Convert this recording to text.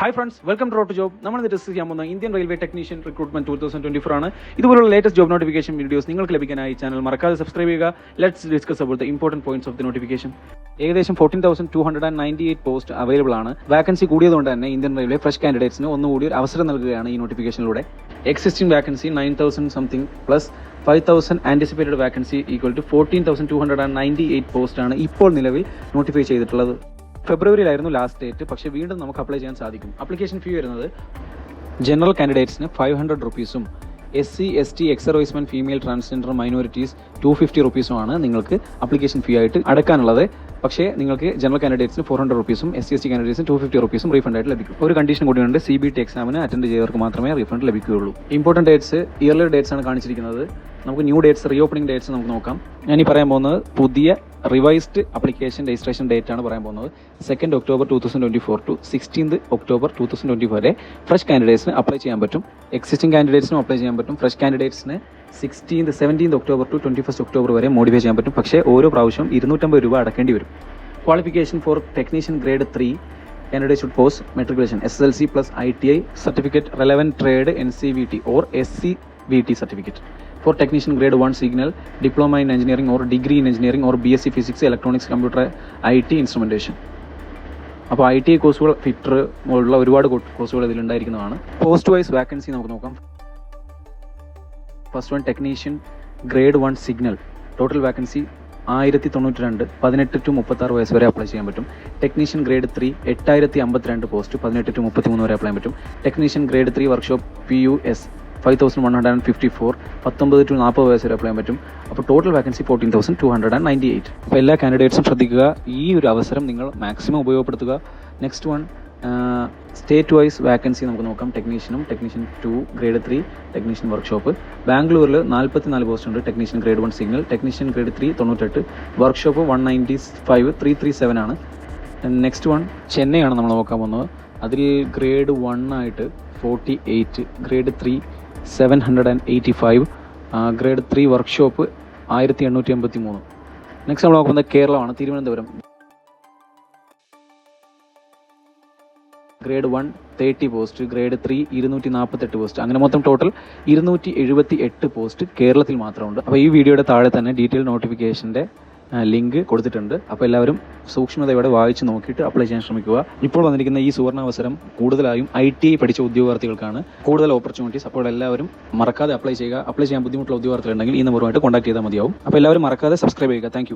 Hi friends welcome to റോട്ട് job നമ്മൾ discuss ചെയ്യാൻ പോകുന്ന Indian railway technician recruitment two thousand twenty four ആണ്. ഇതുപോലുള്ള ലേറ്റസ്റ്റ് ജോബ് നോട്ടിഫിക്കേഷൻ വീഡിയോസ് നിങ്ങൾക്ക് ലഭിക്കാനായി ചാനൽ മറക്കാതെ സബ്സ്ക്രൈബ് ചെയ്യുക. Let's discuss about the important points of the notification ഏകദേശം fourteen thousand two hundred and ninety eight post available ആണ്. Vacancy കൂടിയതുകൊണ്ട് തന്നെ ഇന്ത്യൻ റെയിൽവേ ഫ്രഷ് കാൻഡിഡേറ്റ്സിന് ഒന്നുകൂടി ഒരു അവസരം നൽകുകയാണ് ഈ നോട്ടിഫിക്കേഷനിലൂടെ existing vacancy nine thousand something plus five thousand anticipated vacancy equal to fourteen thousand two hundred and ninety eight post ആണ് ഇപ്പോൾ നിലവിൽ നോട്ടിഫൈ ചെയ്തിട്ടുള്ളത്. ഫെബ്രുവരിയിലായിരുന്നു ലാസ്റ്റ് ഡേറ്റ് പക്ഷേ വീണ്ടും നമുക്ക് അപ്ലൈ ചെയ്യാൻ സാധിക്കും. അപ്ലിക്കേഷൻ ഫീ വരുന്നത് ജനറൽ കാൻഡിഡേറ്റ്സിന് five hundred റുപ്പീസും S C S T exservicemen female transgender minorities two fifty റുപ്പീസുമാണ് നിങ്ങൾക്ക് അപ്ലിക്കേഷൻ ഫീ ആയിട്ട് അടക്കാനുള്ളത്. പക്ഷേ നിങ്ങൾക്ക് ജനറൽ കാൻഡിഡേറ്റ്സിന് ഫോർ ഹൺഡ്രഡ് റുപ്പീസും എസ് സി എസ് ടി കാൻഡിഡേറ്റ്സിന് ടു ഫിഫ്റ്റി റുപ്പീസും റീഫണ്ട് ആയിട്ട് ലഭിക്കും. ഒരു കണ്ടീഷൻ കൂടിയുണ്ട് സി ബി ടി എക്സാമിന് അറ്റൻഡ് ചെയ്തവർക്ക് മാത്രമേ റീഫണ്ട് ലഭിക്കുകയുള്ളൂ. ഇമ്പോർട്ടന്റ് ഡേറ്റ്സ് ഇയർലി ഡേറ്റ്സ് ആണ് കാണിച്ചിരിക്കുന്നത്. നമുക്ക് new dates reopening dates നമുക്ക് നോക്കാം. ഞാൻ ഈ പറയാൻ പോകുന്നത് പുതിയ റിവൈസ്ഡ് അപ്ലിക്കേഷൻ രജിസ്ട്രേഷൻ ഡേറ്റ് ആണ് പറയാൻ പോകുന്നത്. Second October two thousand twenty four to sixteenth October two thousand twenty വരെ ഫ്രഷ് കാൻഡിഡേറ്റ്സിന് അപ്ലൈ ചെയ്യാൻ പറ്റും. എക്സിസ്റ്റിംഗ് കാൻഡിഡേറ്റ്സിനും അപ്ലൈ ചെയ്യാൻ പറ്റും. Fresh കാൻഡിഡേറ്റ്സിന് sixteenth seventeenth October to twenty first October വരെ മോഡിഫൈ ചെയ്യാൻ പറ്റും. പക്ഷേ ഓരോ പ്രാവശ്യം ഇരുന്നൂറ്റമ്പത് രൂപ അടക്കേണ്ടി വരും. Qualification for technician grade three candidate should post matriculation S S L C plus I T I certificate post trade N C V T or S C V T certificate. For technician grade 1 signal diploma in engineering or degree in engineering or BSc physics electronics computer IT instrumentation. അപ്പോൾ I T കോഴ്സുകൾ fitter ഉള്ള ഒരുപാട് കോഴ്സുകൾ ഇതിലുണ്ടായിരിക്കുന്നതാണ് post wise vacancy നമുക്ക് നോക്കാം. First one technician grade one signal total vacancy ആയിരത്തി തൊണ്ണൂറ്റി രണ്ട് പതിനെട്ട് ടു മുപ്പത്തി ആറ് വയസ്സ് വരെ അപ്ലൈ ചെയ്യാൻ പറ്റും. ടെക്നീഷ്യൻ ഗ്രേഡ് ത്രീ എട്ടായിരത്തി അമ്പത്തിരണ്ട് പോസ്റ്റ് പതിനെട്ട് ടു മുപ്പത്തി മൂന്ന് വരെ അപ്ലൈ ചെയ്യാൻ പറ്റും. Technician grade three workshop P U S five thousand one hundred and fifty four പത്തൊമ്പത് ടു നാൽപ്പത് വയസ്സ് വരെ അപ്ലൈ ചെയ്യാൻ പറ്റും. അപ്പോൾ total vacancy fourteen thousand two hundred and ninety eight അപ്പോൾ എല്ലാ കാൻഡിഡേറ്റ്സും ശ്രദ്ധിക്കുക. ഈ ഒരു അവസരം നിങ്ങൾ മാക്സിമം ഉപയോഗപ്പെടുത്തുക. Next one state wise vacancy നമുക്ക് നോക്കാം. ടെക്നീഷ്യനും technician to grade three technician workshop ബാംഗ്ലൂരിൽ നാൽപ്പത്തി നാല് പോസ്റ്റ് ഉണ്ട്. Technician grade one signal technician grade three തൊണ്ണൂറ്റെട്ട്. Workshop one ninety five three three seven ആണ് നെക്സ്റ്റ് വൺ ചെന്നൈയാണ് നമ്മൾ നോക്കാൻ പോകുന്നത്. അതിൽ ഗ്രേഡ് വൺ ആയിട്ട് forty eight grade three seven hundred and eighty five grade three workshop ആയിരത്തി എണ്ണൂറ്റി എൺപത്തി മൂന്ന് നെക്സ്റ്റ് നമ്മൾ നോക്കുന്നത് കേരളമാണ് Thiruvananthapuram. Grade one thirty post grade three ഇരുന്നൂറ്റി നാൽപ്പത്തെട്ട് പോസ്റ്റ് അങ്ങനെ മൊത്തം ടോട്ടൽ ഇരുന്നൂറ്റി എഴുപത്തി എട്ട് പോസ്റ്റ് കേരളത്തിൽ മാത്രമുണ്ട്. അപ്പോൾ ഈ വീഡിയോയുടെ താഴെ തന്നെ ഡീറ്റെയിൽ നോട്ടിഫിക്കേഷന്റെ ലിങ്ക് കൊടുത്തിട്ടുണ്ട്. അപ്പോൾ എല്ലാവരും സൂക്ഷ്മതയോടെ വായിച്ച് നോക്കിയിട്ട് അപ്ലൈ ചെയ്യാൻ ശ്രമിക്കുക. ഇപ്പോൾ വന്നിരിക്കുന്ന ഈ സുവർണാവസരം കൂടുതലായും ഐ ടി ഐ പഠിച്ച ഉദ്യോഗാർത്ഥികൾക്കാണ് കൂടുതൽ ഓപ്പർച്യൂണിറ്റീസ് അപ്പോൾ എല്ലാവരും മറക്കാതെ അപ്ലൈ ചെയ്യുക. അപ്ലൈ ചെയ്യാൻ ബുദ്ധിമുട്ടുള്ള ഉദ്യോഗാർത്ഥികളുണ്ടെങ്കിൽ ഈ നമ്പറുമായിട്ട് കോൺടാക്ട് ചെയ്താൽ മതിയാവും. അപ്പോൾ എല്ലാവരും മറക്കാതെ സബ്സ്ക്രൈബ് ചെയ്യുക. താങ്ക്